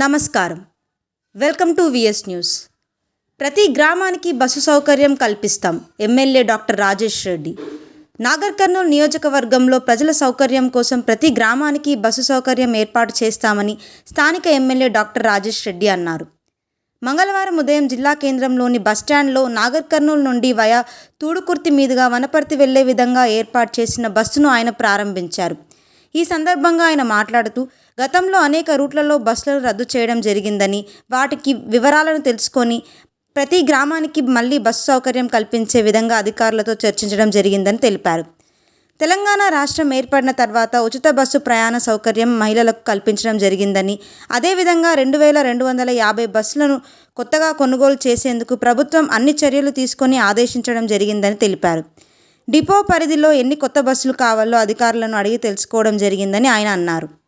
నమస్కారం. Welcome to VS news. ప్రతి గ్రామానికి బస్సు సౌకర్యం కల్పిస్తాం ఎమ్మెల్యే డాక్టర్ రాజేష్ రెడ్డి. నాగర్ కర్నూలు నియోజకవర్గంలో ప్రజల సౌకర్యం కోసం ప్రతి గ్రామానికి బస్సు సౌకర్యం ఏర్పాటు చేస్తామని స్థానిక ఎమ్మెల్యే డాక్టర్ రాజేష్ రెడ్డి అన్నారు. మంగళవారం ఉదయం జిల్లా కేంద్రంలోని బస్టాండ్లో నాగర్ కర్నూలు నుండి వయా తూడుకుర్తి మీదుగా వనపర్తి వెళ్ళే విధంగా ఏర్పాటు చేసిన బస్సును ఆయన ప్రారంభించారు. ఈ సందర్భంగా ఆయన మాట్లాడుతూ గతంలో అనేక రూట్లలో బస్సులను రద్దు చేయడం జరిగిందని వాటికి వివరాలను తెలుసుకొని ప్రతి గ్రామానికి మళ్ళీ బస్సు సౌకర్యం కల్పించే విధంగా అధికారులతో చర్చించడం జరిగిందని తెలిపారు. తెలంగాణ రాష్ట్రం ఏర్పడిన తర్వాత ఉచిత బస్సు ప్రయాణ సౌకర్యం మహిళలకు కల్పించడం జరిగిందని అదేవిధంగా రెండు వేల రెండు వందల యాభై బస్సులను కొత్తగా కొనుగోలు చేసేందుకు ప్రభుత్వం అన్ని చర్యలు తీసుకొని ఆదేశించడం జరిగిందని తెలిపారు. డిపో పరిధిలో ఎన్ని కొత్త బస్సులు కావాలో అధికారులను అడిగి తెలుసుకోవడం జరిగిందని ఆయన అన్నారు.